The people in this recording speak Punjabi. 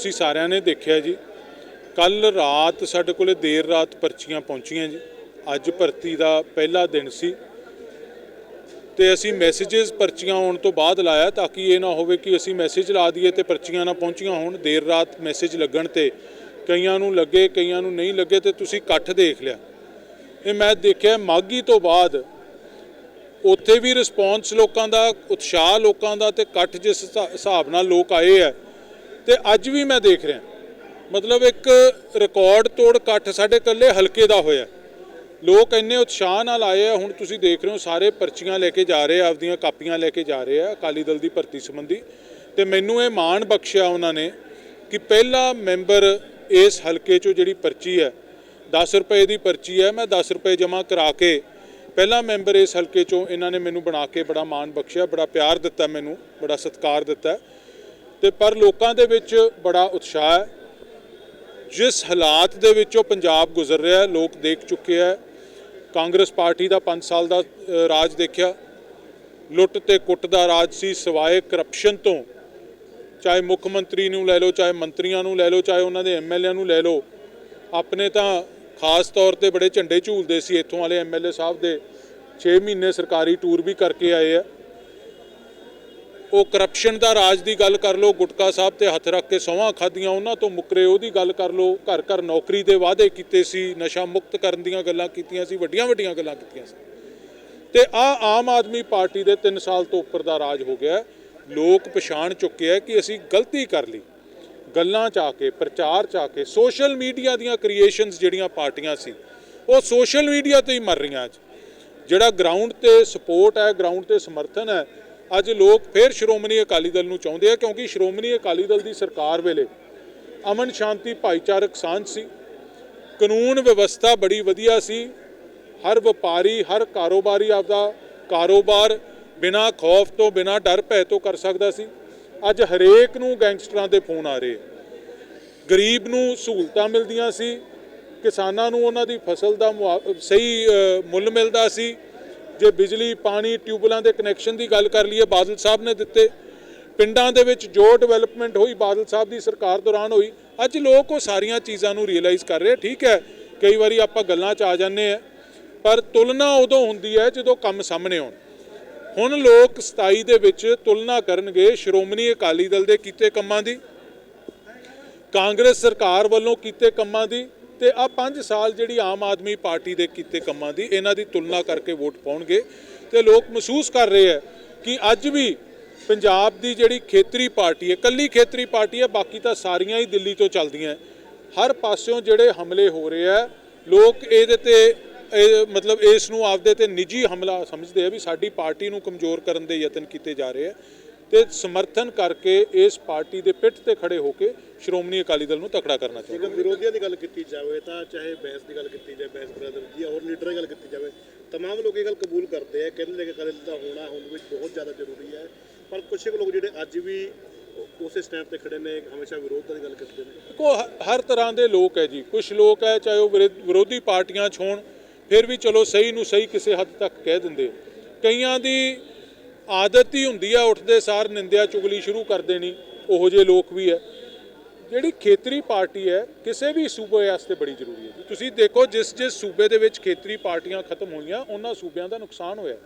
ਤੁਸੀਂ ਸਾਰਿਆਂ ਨੇ ਦੇਖਿਆ ਜੀ ਕੱਲ ਰਾਤ ਸਾਡੇ ਕੋਲੇ ਦੇਰ ਰਾਤ ਪਰਚੀਆਂ ਪਹੁੰਚੀਆਂ ਜੀ, ਅੱਜ ਭਰਤੀ ਦਾ ਪਹਿਲਾ ਦਿਨ ਸੀ। ਤੇ ਅਸੀਂ ਮੈਸੇजेस ਪਰਚੀਆਂ ਆਉਣ ਤੋਂ ਬਾਅਦ ਲਾਇਆ ਤਾਂ ਕਿ ਇਹ ਨਾ ਹੋਵੇ ਕਿ ਅਸੀਂ ਮੈਸੇਜ ਲਾ ਦਈਏ ਤੇ ਪਰਚੀਆਂ ਨਾ ਪਹੁੰਚੀਆਂ ਹੋਣ, ਦੇਰ ਰਾਤ ਮੈਸੇਜ ਲੱਗਣ ਤੇ ਕਈਆਂ ਨੂੰ ਲੱਗੇ, ਕਈਆਂ ਨੂੰ ਨਹੀਂ ਲੱਗੇ ਤੇ ਤੁਸੀਂ ਇਕੱਠ ਦੇਖ ਲਿਆ। ਇਹ ਮੈਂ ਦੇਖਿਆ ਮਾਗੀ ਤੋਂ ਬਾਅਦ ਉੱਥੇ ਵੀ ਰਿਸਪੌਂਸ ਲੋਕਾਂ ਦਾ, ਉਤਸ਼ਾਹ ਲੋਕਾਂ ਦਾ ਤੇ ਇਕੱਠ ਜਿਸ ਹਿਸਾਬ ਨਾਲ ਲੋਕ ਆਏ ਆ ਤੇ ਅੱਜ ਵੀ ਮੈਂ ਦੇਖ ਰਿਹਾ। ਮਤਲਬ ਇੱਕ ਰਿਕਾਰਡ ਤੋੜ ਇਕੱਠ ਸਾਡੇ ਇਕੱਲੇ ਹਲਕੇ ਦਾ ਹੋਇਆ। ਲੋਕ ਇੰਨੇ ਉਤਸ਼ਾਹ ਨਾਲ ਆਏ ਆ, ਹੁਣ ਤੁਸੀਂ ਦੇਖ ਰਹੇ ਹੋ ਸਾਰੇ ਪਰਚੀਆਂ ਲੈ ਕੇ ਜਾ ਰਹੇ ਆ, ਆਪਦੀਆਂ ਕਾਪੀਆਂ ਲੈ ਕੇ ਜਾ ਰਹੇ ਆ ਅਕਾਲੀ ਦਲ ਦੀ ਭਰਤੀ ਸੰਬੰਧੀ। ਤੇ ਮੈਨੂੰ ਇਹ ਮਾਣ ਬਖਸ਼ਿਆ ਉਹਨਾਂ ਨੇ ਕਿ ਪਹਿਲਾ ਮੈਂਬਰ ਇਸ ਹਲਕੇ 'ਚੋਂ ਜਿਹੜੀ ਪਰਚੀ ਹੈ 10 ਰੁਪਏ ਦੀ ਪਰਚੀ ਹੈ, ਮੈਂ 10 ਰੁਪਏ ਜਮ੍ਹਾਂ ਕਰਾ ਕੇ ਪਹਿਲਾ ਮੈਂਬਰ ਇਸ ਹਲਕੇ 'ਚੋਂ ਇਹਨਾਂ ਨੇ ਮੈਨੂੰ ਬਣਾ ਕੇ ਬੜਾ ਮਾਣ ਬਖਸ਼ਿਆ, ਬੜਾ ਪਿਆਰ ਦਿੱਤਾ ਮੈਨੂੰ, ਬੜਾ ਸਤਿਕਾਰ ਦਿੱਤਾ। ਤੇ ਪਰ ਲੋਕਾਂ ਦੇ ਵਿੱਚ ਬੜਾ ਉਤਸ਼ਾਹ ਹੈ। ਜਿਸ ਹਾਲਾਤ ਦੇ ਵਿੱਚੋਂ ਪੰਜਾਬ ਗੁਜ਼ਰ ਰਿਹਾ ਲੋਕ ਦੇਖ ਚੁੱਕੇ ਹੈ। ਕਾਂਗਰਸ ਪਾਰਟੀ ਦਾ 5 ਸਾਲ ਦਾ ਰਾਜ ਦੇਖਿਆ। ਲੁੱਟ ਤੇ ਕੁੱਟ ਦਾ ਰਾਜ ਸੀ, ਸਿਵਾਏ ਕਰਪਸ਼ਨ ਤੋਂ। ਚਾਹੇ ਮੁੱਖ ਮੰਤਰੀ ਨੂੰ ਲੈ ਲਓ, ਚਾਹੇ ਮੰਤਰੀਆਂ ਨੂੰ ਲੈ ਲਓ, ਚਾਹੇ ਉਹਨਾਂ ਦੇ ਐਮਐਲਏ ਨੂੰ ਲੈ ਲਓ। ਆਪਣੇ ਤਾਂ ਖਾਸ ਤੌਰ ਤੇ ਬੜੇ ਝੰਡੇ ਝੂਲਦੇ ਸੀ, ਇੱਥੋਂ ਵਾਲੇ ਐਮਐਲਏ ਸਾਹਿਬ ਦੇ। 6 ਮਹੀਨੇ ਸਰਕਾਰੀ ਟੂਰ ਵੀ ਕਰਕੇ ਆਏ ਆ। ਉਹ ਕਰਪਸ਼ਨ ਦਾ ਰਾਜ ਦੀ ਗੱਲ ਕਰ ਲਓ, ਗੁਟਕਾ ਸਾਹਿਬ ਤੇ ਹੱਥ ਰੱਖ ਕੇ ਸੌਹਾਂ ਖਾਧੀਆਂ, ਉਹਨਾਂ ਤੋਂ ਮੁਕਰੇ ਉਹਦੀ ਗੱਲ ਕਰ ਲਓ। ਘਰ ਘਰ ਨੌਕਰੀ ਦੇ ਵਾਅਦੇ ਕੀਤੇ ਸੀ, ਨਸ਼ਾ ਮੁਕਤ ਕਰਨ ਦੀਆਂ ਗੱਲਾਂ ਕੀਤੀਆਂ ਸੀ, ਵੱਡੀਆਂ ਵੱਡੀਆਂ ਗੱਲਾਂ ਕੀਤੀਆਂ ਸੀ। ਤੇ ਆ ਆਮ ਆਦਮੀ ਪਾਰਟੀ ਦੇ 3 ਸਾਲ ਤੋਂ ਉੱਪਰ ਦਾ ਰਾਜ ਹੋ ਗਿਆ ਲੋਕ ਪਛਾਣ ਚੁੱਕੇ ਆ ਕਿ ਅਸੀਂ ਗਲਤੀ ਕਰ ਲਈ। ਗੱਲਾਂ ਚ ਆ ਕੇ, ਪ੍ਰਚਾਰ ਚ ਆ ਕੇ ਸੋਸ਼ਲ ਮੀਡੀਆ ਦੀਆਂ ਕ੍ਰੀਏਸ਼ਨਸ ਜਿਹੜੀਆਂ ਪਾਰਟੀਆਂ ਸੀ, ਉਹ ਸੋਸ਼ਲ ਮੀਡੀਆ ਤੇ ਹੀ ਮਰ ਰਹੀਆਂ ਅੱਜ। ਜਿਹੜਾ ਗਰਾਊਂਡ ਤੇ ਸਪੋਰਟ ਹੈ ਗਰਾਊਂਡ ਤੇ ਸਮਰਥਨ ਹੈ ਅੱਜ ਲੋਕ ਫਿਰ ਸ਼੍ਰੋਮਣੀ ਅਕਾਲੀ ਦਲ ਨੂੰ ਚਾਹੁੰਦੇ ਆ, ਕਿਉਂਕਿ ਸ਼੍ਰੋਮਣੀ ਅਕਾਲੀ ਦਲ ਦੀ ਸਰਕਾਰ ਵੇਲੇ ਅਮਨ ਸ਼ਾਂਤੀ, ਭਾਈਚਾਰਕ ਸਾਂਝ ਸੀ। ਕਾਨੂੰਨ ਵਿਵਸਥਾ ਬੜੀ ਵਧੀਆ ਸੀ। ਹਰ ਵਪਾਰੀ, ਹਰ ਕਾਰੋਬਾਰੀ ਆਪਦਾ ਕਾਰੋਬਾਰ ਬਿਨਾ ਖੌਫ ਤੋਂ, ਬਿਨਾ ਡਰ ਭੈ ਤੋਂ ਕਰ ਸਕਦਾ ਸੀ। ਅੱਜ ਹਰੇਕ ਨੂੰ ਗੈਂਗਸਟਰਾਂ ਦੇ ਫੋਨ ਆ ਰਹੇ ਗਰੀਬ ਨੂੰ ਸਹੂਲਤਾਂ ਮਿਲਦੀਆਂ ਸੀ। ਕਿਸਾਨਾਂ ਨੂੰ ਉਹਨਾਂ ਦੀ ਫਸਲ ਦਾ ਮੁਆ- ਸਹੀ ਮੁੱਲ ਮਿਲਦਾ ਸੀ। ਜੇ ਬਿਜਲੀ, ਪਾਣੀ ਟਿਊਬਲਾਂ ਦੇ ਕਨੈਕਸ਼ਨ ਦੀ ਗੱਲ ਕਰ ਲਈਏ, ਬਾਦਲ ਸਾਹਿਬ ਨੇ ਦਿੱਤੇ। ਪਿੰਡਾਂ ਦੇ ਵਿੱਚ ਜੋ ਡਿਵੈਲਪਮੈਂਟ ਹੋਈ, ਬਾਦਲ ਸਾਹਿਬ ਦੀ ਸਰਕਾਰ ਦੌਰਾਨ ਹੋਈ, ਅੱਜ ਲੋਕ ਉਹ ਸਾਰੀਆਂ ਚੀਜ਼ਾਂ ਨੂੰ ਰੀਅਲਾਈਜ਼ ਕਰ ਰਹੇ ਠੀਕ ਹੈ, ਕਈ ਵਾਰੀ ਆਪਾਂ ਗੱਲਾਂ 'ਚ ਆ ਜਾਂਦੇ ਆ, ਪਰ ਤੁਲਨਾ ਉਦੋਂ ਹੁੰਦੀ ਹੈ ਜਦੋਂ ਕੰਮ ਸਾਹਮਣੇ ਆਉਣ। ਹੁਣ ਲੋਕ 27 ਦੇ ਵਿੱਚ ਤੁਲਨਾ ਕਰਨਗੇ ਸ਼੍ਰੋਮਣੀ ਅਕਾਲੀ ਦਲ ਦੇ ਕੀਤੇ ਕੰਮਾਂ ਦੀ, ਕਾਂਗਰਸ ਸਰਕਾਰ ਵੱਲੋਂ ਕੀਤੇ ਕੰਮਾਂ ਦੀ ਤੇ ਆ 5 ਸਾਲ ਜਿਹੜੀ ਆਮ ਆਦਮੀ ਪਾਰਟੀ ਦੇ ਕੀਤੇ ਕੰਮਾਂ ਦੀ, ਇਹਨਾਂ ਦੀ ਤੁਲਨਾ ਕਰਕੇ ਵੋਟ ਪਾਉਣਗੇ। ਤੇ ਲੋਕ ਮਹਿਸੂਸ ਕਰ ਰਹੇ ਹੈ ਕਿ ਅੱਜ ਵੀ ਪੰਜਾਬ ਦੀ ਜਿਹੜੀ ਖੇਤਰੀ ਪਾਰਟੀ ਹੈ ਕੱਲੀ ਖੇਤਰੀ ਪਾਰਟੀ ਹੈ, ਬਾਕੀ ਤਾਂ ਸਾਰੀਆਂ ਹੀ ਦਿੱਲੀ ਤੋਂ ਚੱਲਦੀਆਂ ਹਰ ਪਾਸਿਓਂ ਜਿਹੜੇ ਹਮਲੇ ਹੋ ਰਹੇ ਆ ਲੋਕ ਇਹਦੇ ਤੇ ਮਤਲਬ ਇਸ ਨੂੰ ਆਪਦੇ ਤੇ ਨਿੱਜੀ ਹਮਲਾ ਸਮਝਦੇ ਆ ਵੀ ਸਾਡੀ ਪਾਰਟੀ ਨੂੰ ਕਮਜ਼ੋਰ ਕਰਨ ਦੇ ਯਤਨ ਕੀਤੇ ਜਾ ਰਹੇ ਆ ਤੇ ਸਮਰਥਨ ਕਰਕੇ ਇਸ ਪਾਰਟੀ ਦੇ ਪਿੱਠ ਤੇ ਖੜੇ ਹੋ ਕੇ ਸ਼੍ਰੋਮਣੀ ਅਕਾਲੀ ਦਲ ਨੂੰ ਤਕੜਾ ਕਰਨਾ ਚਾਹੀਦਾ ਜੇਕਰ ਵਿਰੋਧੀਆਂ ਦੀ ਗੱਲ ਕੀਤੀ ਜਾਵੇ ਤਾਂ ਚਾਹੇ ਬੈਂਸ ਦੀ ਗੱਲ ਕੀਤੀ ਜਾਵੇ ਬੈਂਸ ਬ੍ਰਦਰ ਦੀ ਜਾਂ ਹੋਰ ਲੀਡਰਾਂ ਦੀ ਗੱਲ ਕੀਤੀ ਜਾਵੇ तमाम ਲੋਕ ਇਹ ਗੱਲ ਕਬੂਲ ਕਰਦੇ ਆ ਕਹਿੰਦੇ ਨੇ ਕਿ ਅਕਾਲੀ ਦਲ ਦਾ ਹੋਣਾ ਹੁਣ ਵਿੱਚ ਬਹੁਤ ਜ਼ਿਆਦਾ ਜ਼ਰੂਰੀ ਹੈ ਪਰ ਕੁਝ ਕੁ ਲੋਕ ਜਿਹੜੇ ਅੱਜ ਵੀ ਉਸੇ ਸਟੈਂਡ ਤੇ ਖੜੇ ਨੇ ਹਮੇਸ਼ਾ ਵਿਰੋਧ ਦੀ ਗੱਲ ਕਰਦੇ ਨੇ ਦੇਖੋ ਹ- ਹਰ ਤਰ੍ਹਾਂ ਦੇ ਲੋਕ ਹੈ ਜੀ ਕੁਝ ਲੋਕ ਹੈ ਚਾਹੇ ਉਹ ਵਿਰੋ- ਵਿਰੋਧੀ ਪਾਰਟੀਆਂ 'ਚ ਹੋਣ ਫਿਰ ਵੀ ਚਲੋ ਸਹੀ ਨੂੰ ਸਹੀ ਕਿਸੇ ਹੱਦ ਤੱਕ ਕਹਿ ਦਿੰਦੇ ਕਈਆਂ ਦੀ ਆਦਤ ਹੀ ਹੁੰਦੀ ਆ ਉੱਠਦੇ ਸਾਰ ਨਿੰਦਿਆ ਚੁਗਲੀ ਸ਼ੁਰੂ ਕਰ ਦੇਣੀ, ਉਹੋ ਜਿਹੇ ਲੋਕ ਵੀ ਹੈ ਜਿਹੜੀ ਖੇਤਰੀ ਪਾਰਟੀ ਹੈ ਕਿਸੇ ਵੀ ਸੂਬੇ ਵਾਸਤੇ ਬੜੀ ਜ਼ਰੂਰੀ ਹੈ ਤੁਸੀਂ ਦੇਖੋ ਜਿਸ ਜਿਸ ਸੂਬੇ ਦੇ ਵਿੱਚ ਖੇਤਰੀ ਪਾਰਟੀਆਂ ਖਤਮ ਹੋਈਆਂ, ਉਹਨਾਂ ਸੂਬਿਆਂ ਦਾ ਨੁਕਸਾਨ ਹੋਇਆ।